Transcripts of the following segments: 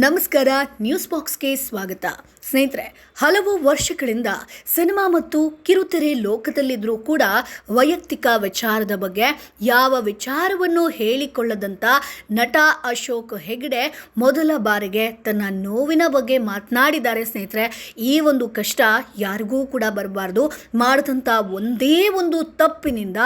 ನಮಸ್ಕಾರ ನ್ಯೂಸ್ ಬಾಕ್ಸ್ಗೆ ಸ್ವಾಗತ. ಸ್ನೇಹಿತರೆ, ಹಲವು ವರ್ಷಗಳಿಂದ ಸಿನಿಮಾ ಮತ್ತು ಕಿರುತೆರೆ ಲೋಕದಲ್ಲಿದ್ದರೂ ಕೂಡ ವೈಯಕ್ತಿಕ ವಿಚಾರದ ಬಗ್ಗೆ ಯಾವ ವಿಚಾರವನ್ನು ಹೇಳಿಕೊಳ್ಳದಂಥ ನಟ ಅಶೋಕ್ ಹೆಗ್ಡೆ ಮೊದಲ ಬಾರಿಗೆ ತನ್ನ ನೋವಿನ ಬಗ್ಗೆ ಮಾತನಾಡಿದ್ದಾರೆ ಸ್ನೇಹಿತರೆ. ಈ ಒಂದು ಕಷ್ಟ ಯಾರಿಗೂ ಕೂಡ ಬರಬಾರ್ದು. ಮಾಡಿದಂಥ ಒಂದೇ ಒಂದು ತಪ್ಪಿನಿಂದ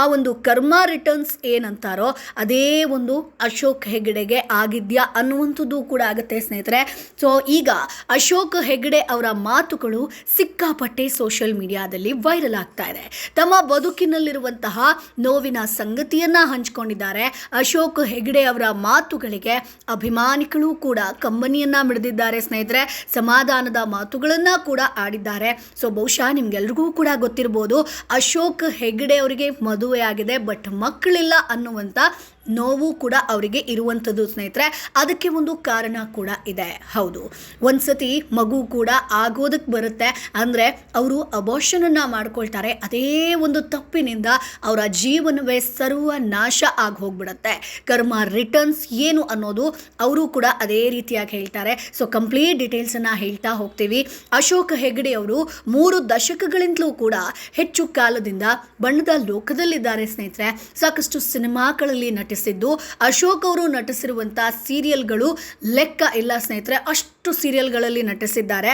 ಆ ಒಂದು ಕರ್ಮ ರಿಟರ್ನ್ಸ್ ಏನಂತಾರೋ ಅದೇ ಒಂದು ಅಶೋಕ್ ಹೆಗಡೆಗೆ ಆಗಿದ್ಯಾ ಅನ್ನುವಂಥದ್ದು ಕೂಡ ಆಗುತ್ತೆ ಸ್ನೇಹಿತರೆ. ಸೊ ಈಗ ಅಶೋಕ್ ಹೆಗಡೆ ಅವರ ಮಾತುಗಳು ಸಿಕ್ಕಾಪಟ್ಟೆ ಸೋಷಿಯಲ್ ಮೀಡಿಯಾದಲ್ಲಿ ವೈರಲ್ ಆಗ್ತಾ ಇದೆ. ತಮ್ಮ ಬದುಕಿನಲ್ಲಿರುವಂತಹ ನೋವಿನ ಸಂಗತಿಯನ್ನ ಹಂಚಿಕೊಂಡಿದ್ದಾರೆ. ಅಶೋಕ್ ಹೆಗಡೆ ಅವರ ಮಾತುಗಳಿಗೆ ಅಭಿಮಾನಿಗಳು ಕೂಡ ಕಂಬನಿಯನ್ನ ಮಿಡಿದಿದ್ದಾರೆ ಸ್ನೇಹಿತರೆ. ಸಮಾಧಾನದ ಮಾತುಗಳನ್ನ ಕೂಡ ಆಡಿದ್ದಾರೆ. ಸೊ ಬಹುಶಃ ನಿಮ್ಗೆಲ್ರಿಗೂ ಕೂಡ ಗೊತ್ತಿರ್ಬೋದು, ಅಶೋಕ್ ಹೆಗಡೆ ಅವರಿಗೆ ಮದುವೆ ಆಗಿದೆ ಬಟ್ ಮಕ್ಕಳಿಲ್ಲ ಅನ್ನುವಂಥ ನೋವು ಕೂಡ ಅವರಿಗೆ ಇರುವಂಥದ್ದು ಸ್ನೇಹಿತರೆ. ಅದಕ್ಕೆ ಒಂದು ಕಾರಣ ಕೂಡ ಇದೆ. ಹೌದು. ಒಂದ್ಸತಿ ಮಗು ಕೂಡ ಆಗೋದಕ್ಕೆ ಬರುತ್ತೆ. ಅಂದರೆ ಅವರು ಅಬೋಷನನ್ನು ಮಾಡ್ಕೊಳ್ತಾರೆ. ಅದೇ ಒಂದು ತಪ್ಪಿನಿಂದ ಅವರ ಜೀವನವೇ ಸರ್ವ ನಾಶ ಆಗಿ ಹೋಗ್ಬಿಡುತ್ತೆ. ಕರ್ಮ ರಿಟರ್ನ್ಸ್ ಏನು ಅನ್ನೋದು ಅವರು ಕೂಡ ಅದೇ ರೀತಿಯಾಗಿ ಹೇಳ್ತಾರೆ. ಸೊ ಕಂಪ್ಲೀಟ್ ಡೀಟೇಲ್ಸನ್ನು ಹೇಳ್ತಾ ಹೋಗ್ತೀವಿ. ಅಶೋಕ್ ಹೆಗಡೆ ಅವರು ಮೂರು ದಶಕಗಳಿಂದಲೂ ಕೂಡ ಹೆಚ್ಚು ಕಾಲದಿಂದ ಬಣ್ಣದ ಲೋಕದಲ್ಲಿದ್ದಾರೆ ಸ್ನೇಹಿತರೆ. ಸಾಕಷ್ಟು ಸಿನಿಮಾಗಳಲ್ಲಿ ನಟಿಸಿದ್ದು ಅಶೋಕ್ ಅವರು ನಟಿಸಿರುವಂಥ ಸೀರಿಯಲ್ಗಳು ಲೆಕ್ಕ ಇಲ್ಲ ಸ್ನೇಹಿತರೆ, ಅಷ್ಟು ಸೀರಿಯಲ್ಗಳಲ್ಲಿ ನಟಿಸಿದ್ದಾರೆ.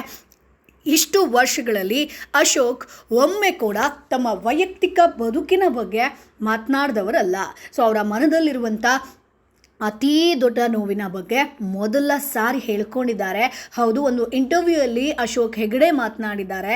ಇಷ್ಟು ವರ್ಷಗಳಲ್ಲಿ ಅಶೋಕ್ ಒಮ್ಮೆ ಕೂಡ ತಮ್ಮ ವೈಯಕ್ತಿಕ ಬದುಕಿನ ಬಗ್ಗೆ ಮಾತನಾಡಿದವರಲ್ಲ. ಸೊ, ಅವರ ಮನದಲ್ಲಿರುವಂಥ ಅತೀ ದೊಡ್ಡ ನೋವಿನ ಬಗ್ಗೆ ಮೊದಲ ಸಾರಿ ಹೇಳ್ಕೊಂಡಿದ್ದಾರೆ. ಹೌದು, ಒಂದು ಇಂಟರ್ವ್ಯೂ ಅಲ್ಲಿ ಅಶೋಕ್ ಹೆಗಡೆ ಮಾತನಾಡಿದ್ದಾರೆ.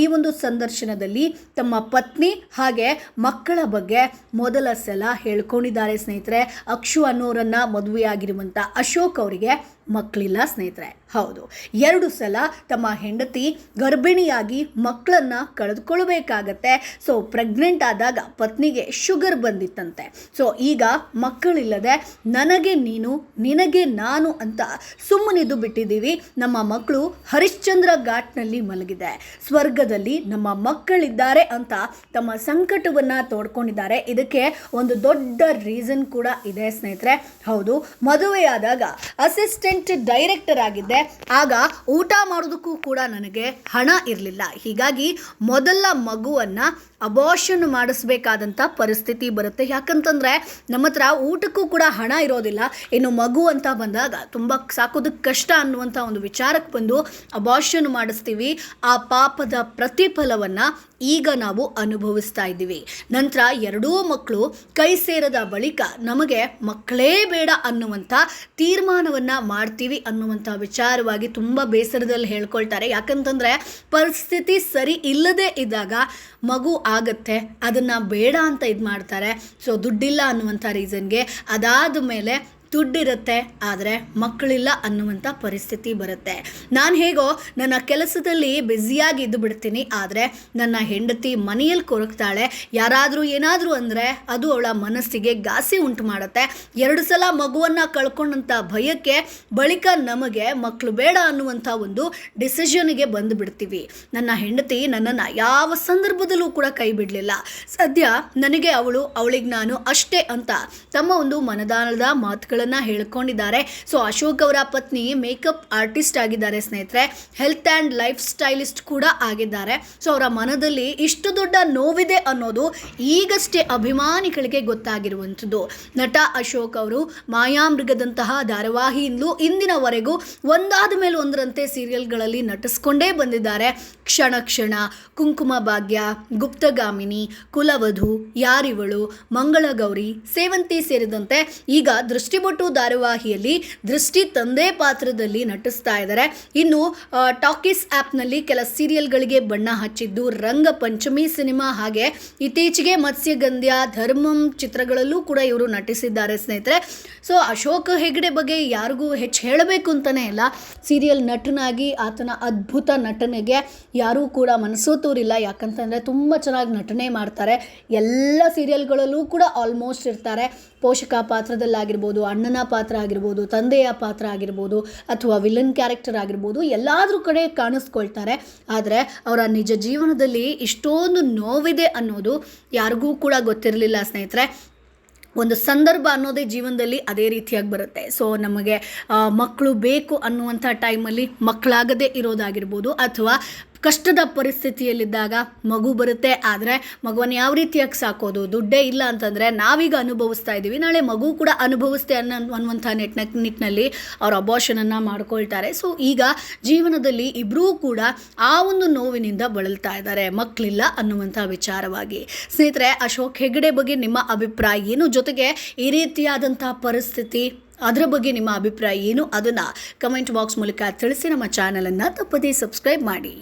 ಈ ಒಂದು ಸಂದರ್ಶನದಲ್ಲಿ ತಮ್ಮ ಪತ್ನಿ ಹಾಗೆ ಮಕ್ಕಳ ಬಗ್ಗೆ ಮೊದಲ ಸಲ ಹೇಳ್ಕೊಂಡಿದ್ದಾರೆ ಸ್ನೇಹಿತರೆ. ಅಕ್ಷು ಅನ್ನೋರನ್ನ ಮದುವೆಯಾಗಿರುವಂಥ ಅಶೋಕ್ ಅವರಿಗೆ ಮಕ್ಕಳಿಲ್ಲ ಸ್ನೇಹಿತರೆ. ಹೌದು. ಎರಡು ಸಲ ತಮ್ಮ ಹೆಂಡತಿ ಗರ್ಭಿಣಿಯಾಗಿ ಮಕ್ಕಳನ್ನ ಕಳೆದುಕೊಳ್ಬೇಕಾಗತ್ತೆ. ಸೊ ಪ್ರೆಗ್ನೆಂಟ್ ಆದಾಗ ಪತ್ನಿಗೆ ಶುಗರ್ ಬಂದಿತ್ತಂತೆ. ಸೊ ಈಗ ಮಕ್ಕಳಿಲ್ಲದೆ ನನಗೆ ನೀನು, ನಿನಗೆ ನಾನು ಅಂತ ಸುಮ್ಮನಿದ್ದು ಬಿಟ್ಟಿದ್ದೀವಿ. ನಮ್ಮ ಮಕ್ಕಳು ಹರಿಶ್ಚಂದ್ರ ಘಾಟ್ನಲ್ಲಿ ಮಲಗಿದೆ. ಸ್ವರ್ಗದಲ್ಲಿ ನಮ್ಮ ಮಕ್ಕಳಿದ್ದಾರೆ ಅಂತ ತಮ್ಮ ಸಂಕಟವನ್ನು ತೋಡ್ಕೊಂಡಿದ್ದಾರೆ. ಇದಕ್ಕೆ ಒಂದು ದೊಡ್ಡ ರೀಸನ್ ಕೂಡ ಇದೆ ಸ್ನೇಹಿತರೆ. ಹೌದು. ಮದುವೆಯಾದಾಗ ಅಸಿಸ್ಟೆಂಟ್ ಡೈರೆಕ್ಟರ್ ಆಗಿದ್ದೆ. ಆಗ ಊಟ ಮಾಡೋದಕ್ಕೂ ಕೂಡ ನನಗೆ ಹಣ ಇರಲಿಲ್ಲ. ಹೀಗಾಗಿ ಮೊದಲ ಮಗುವನ್ನ ಅಬೋಷನ್ ಮಾಡಿಸ್ಬೇಕಾದಂಥ ಪರಿಸ್ಥಿತಿ ಬರುತ್ತೆ. ಯಾಕಂತಂದರೆ ನಮ್ಮ ಹತ್ರ ಊಟಕ್ಕೂ ಕೂಡ ಹಣ ಇರೋದಿಲ್ಲ. ಇನ್ನು ಮಗು ಅಂತ ಬಂದಾಗ ತುಂಬ ಸಾಕೋದಕ್ಕೆ ಕಷ್ಟ ಅನ್ನುವಂಥ ಒಂದು ವಿಚಾರಕ್ಕೆ ಬಂದು ಅಬಾಷನ್ ಮಾಡಿಸ್ತೀವಿ. ಆ ಪಾಪದ ಪ್ರತಿಫಲವನ್ನು ಈಗ ನಾವು ಅನುಭವಿಸ್ತಾ ಇದ್ದೀವಿ. ನಂತರ ಎರಡೂ ಮಕ್ಕಳು ಕೈ ಸೇರದ ಬಳಿಕ ನಮಗೆ ಮಕ್ಕಳೇ ಬೇಡ ಅನ್ನುವಂಥ ತೀರ್ಮಾನವನ್ನು ಮಾಡ್ತೀವಿ ಅನ್ನುವಂಥ ವಿಚಾರವಾಗಿ ತುಂಬ ಬೇಸರದಲ್ಲಿ ಹೇಳ್ಕೊಳ್ತಾರೆ. ಯಾಕಂತಂದರೆ ಪರಿಸ್ಥಿತಿ ಸರಿ ಇಲ್ಲದೆ ಇದ್ದಾಗ ಮಗು ಆಗತ್ತೆ. ಅದನ್ನು ಬೇಡ ಅಂತ ಇದು ಮಾಡ್ತಾರೆ ಸೊ ದುಡ್ಡಿಲ್ಲ ಅನ್ನುವಂಥ ರೀಸನ್ಗೆ ಅದಾದ ಮೇಲೆ ದುಡ್ಡಿರುತ್ತೆ, ಆದರೆ ಮಕ್ಕಳಿಲ್ಲ ಅನ್ನುವಂಥ ಪರಿಸ್ಥಿತಿ ಬರುತ್ತೆ. ನಾನು ಹೇಗೋ, ನನ್ನ ಕೆಲಸದಲ್ಲಿ ಬ್ಯುಸಿಯಾಗಿ ಇದ್ದು ಬಿಡ್ತೀನಿ, ಆದರೆ ನನ್ನ ಹೆಂಡತಿ ಮನೆಯಲ್ಲಿ ಕೊರಗ್ತಾಳೆ. ಯಾರಾದರೂ ಏನಾದರೂ ಅಂದರೆ ಅದು ಅವಳ ಮನಸ್ಸಿಗೆ ಘಾಸಿ ಉಂಟು ಮಾಡುತ್ತೆ. ಎರಡು ಸಲ ಮಗುವನ್ನು ಕಳ್ಕೊಂಡಂಥ ಭಯಕ್ಕೆ ಬಳಿಕ ನಮಗೆ ಮಕ್ಕಳು ಬೇಡ ಅನ್ನುವಂಥ ಒಂದು ಡಿಸಿಷನ್ಗೆ ಬಂದು ಬಿಡ್ತೀವಿ. ನನ್ನ ಹೆಂಡತಿ ನನ್ನನ್ನು ಯಾವ ಸಂದರ್ಭದಲ್ಲೂ ಕೂಡ ಕೈ ಬಿಡಲಿಲ್ಲ. ಸದ್ಯ ನನಗೆ ಅವಳು, ಅವಳಿಗೆ ನಾನು ಅಷ್ಟೇ ಅಂತ ತಮ್ಮ ಒಂದು ಮನದಾನದ ಮಾತುಗಳನ್ನು ಹೇಳ್ಕೊಂಡಿದ್ದಾರೆ. ಸೊ ಅಶೋಕ್ ಅವರ ಪತ್ನಿ ಮೇಕಪ್ ಆರ್ಟಿಸ್ಟ್ ಆಗಿದ್ದಾರೆ ಸ್ನೇಹಿತರೆ. ಹೆಲ್ತ್ ಆ್ಯಂಡ್ ಲೈಫ್ ಸ್ಟೈಲಿಸ್ಟ್ ಕೂಡ ಆಗಿದ್ದಾರೆ. ಸೊ ಅವರ ಮನದಲ್ಲಿ ಇಷ್ಟು ದೊಡ್ಡ ನೋವಿದೆ ಅನ್ನೋದು ಈಗಷ್ಟೇ ಅಭಿಮಾನಿಗಳಿಗೆ ಗೊತ್ತಾಗಿರುವಂಥದ್ದು. ನಟ ಅಶೋಕ್ ಅವರು ಮಾಯಾಮೃಗದಂತಹ ಧಾರಾವಾಹಿಯಿಂದಲೂ ಇಂದಿನವರೆಗೂ ಒಂದಾದ ಮೇಲೆ ಒಂದರಂತೆ ಸೀರಿಯಲ್ಗಳಲ್ಲಿ ನಟಿಸ್ಕೊಂಡೇ ಬಂದಿದ್ದಾರೆ. ಕ್ಷಣ ಕ್ಷಣ, ಕುಂಕುಮ ಭಾಗ್ಯ, ಗುಪ್ತಗಾಮಿನಿ, ಕುಲವಧು, ಯಾರಿವಳು, ಮಂಗಳಗೌರಿ ಸೇವಂತಿ ಸೇರಿದಂತೆ ಈಗ ದೃಷ್ಟಿಬೊಟ್ಟು ಧಾರಾವಾಹಿಯಲ್ಲಿ ದೃಷ್ಟಿ ತಂದೆ ಪಾತ್ರದಲ್ಲಿ ನಟಿಸ್ತಾ ಇದ್ದಾರೆ. ಇನ್ನು ಟಾಕೀಸ್ ಆ್ಯಪ್ನಲ್ಲಿ ಕೆಲ ಸೀರಿಯಲ್ಗಳಿಗೆ ಬಣ್ಣ ಹಚ್ಚಿದ್ದು ರಂಗ ಪಂಚಮಿ ಸಿನಿಮಾ ಹಾಗೆ. ಇತ್ತೀಚೆಗೆ ಮತ್ಸ್ಯಗಂಧ್ಯ ಧರ್ಮಂ ಚಿತ್ರಗಳಲ್ಲೂ ಕೂಡ ಇವರು ನಟಿಸಿದ್ದಾರೆ ಸ್ನೇಹಿತರೆ. ಸೊ, ಅಶೋಕ್ ಹೆಗ್ಡೆ ಬಗ್ಗೆ ಯಾರಿಗೂ ಹೆಚ್ಚು ಹೇಳಬೇಕು ಅಂತಲೇ ಇಲ್ಲ. ಸೀರಿಯಲ್ ನಟನಾಗಿ ಆತನ ಅದ್ಭುತ ನಟನೆಗೆ ಯಾರೂ ಕೂಡ ಮನಸೋತೂರಿಲ್ಲ ಯಾಕಂತಂದರೆ ತುಂಬ ಚೆನ್ನಾಗಿ ನಟನೆ ಮಾಡ್ತಾರೆ. ಎಲ್ಲ ಸೀರಿಯಲ್ಗಳಲ್ಲೂ ಕೂಡ ಆಲ್ಮೋಸ್ಟ್ ಇರ್ತಾರೆ. ಪೋಷಕ ಪಾತ್ರದಲ್ಲಾಗಿರ್ಬೋದು, ಅಣ್ಣನ ಪಾತ್ರ ಆಗಿರ್ಬೋದು, ತಂದೆಯ ಪಾತ್ರ ಆಗಿರ್ಬೋದು, ಅಥವಾ ವಿಲನ್ ಕ್ಯಾರೆಕ್ಟರ್ ಆಗಿರ್ಬೋದು, ಎಲ್ಲಾದರೂ ಕಡೆ ಕಾಣಿಸ್ಕೊಳ್ತಾರೆ. ಆದರೆ ಅವರ ನಿಜ ಜೀವನದಲ್ಲಿ ಇಷ್ಟೊಂದು ನೋವಿದೆ ಅನ್ನೋದು ಯಾರಿಗೂ ಕೂಡ ಗೊತ್ತಿರಲಿಲ್ಲ ಸ್ನೇಹಿತರೆ. ಒಂದು ಸಂದರ್ಭ ಅನ್ನೋದೇ ಜೀವನದಲ್ಲಿ ಅದೇ ರೀತಿಯಾಗಿ ಬರುತ್ತೆ. ಸೊ ನಮಗೆ ಮಕ್ಕಳು ಬೇಕು ಅನ್ನುವಂಥ ಟೈಮಲ್ಲಿ ಮಕ್ಕಳಾಗದೇ ಇರೋದಾಗಿರ್ಬೋದು ಅಥವಾ ಕಷ್ಟದ ಪರಿಸ್ಥಿತಿಯಲ್ಲಿದ್ದಾಗ ಮಗು ಬರುತ್ತೆ. ಆದರೆ ಮಗುವನ್ನು ಯಾವ ರೀತಿಯಾಗಿ ಸಾಕೋದು? ದುಡ್ಡೇ ಇಲ್ಲ ಅಂತಂದರೆ ನಾವೀಗ ಅನುಭವಿಸ್ತಾ ಇದ್ದೀವಿ. ನಾಳೆ ಮಗು ಕೂಡ ಅನುಭವಿಸ್ತೆ ಅನ್ನೋ ಅನ್ನುವಂಥ ನಿಟ್ಟಿನ ನಿಟ್ಟಿನಲ್ಲಿ ಅವರು ಅಬಾಷನನ್ನು ಮಾಡ್ಕೊಳ್ತಾರೆ. ಸೊ ಈಗ ಜೀವನದಲ್ಲಿ ಇಬ್ಬರೂ ಕೂಡ ಆ ಒಂದು ನೋವಿನಿಂದ ಬಳಲ್ತಾ ಇದ್ದಾರೆ. ಮಕ್ಕಳಿಲ್ಲ ಅನ್ನುವಂಥ ವಿಚಾರವಾಗಿ. ಸ್ನೇಹಿತರೆ, ಅಶೋಕ್ ಹೆಗಡೆ ಬಗ್ಗೆ ನಿಮ್ಮ ಅಭಿಪ್ರಾಯ ಏನು? ಜೊತೆಗೆ ಈ ರೀತಿಯಾದಂಥ ಪರಿಸ್ಥಿತಿ, ಅದರ ಬಗ್ಗೆ ನಿಮ್ಮ ಅಭಿಪ್ರಾಯ ಏನು? ಅದನ್ನು ಕಮೆಂಟ್ ಬಾಕ್ಸ್ ಮೂಲಕ ತಿಳಿಸಿ ನಮ್ಮ ಚಾನಲನ್ನು ತಪ್ಪದೇ ಸಬ್ಸ್ಕ್ರೈಬ್ ಮಾಡಿ.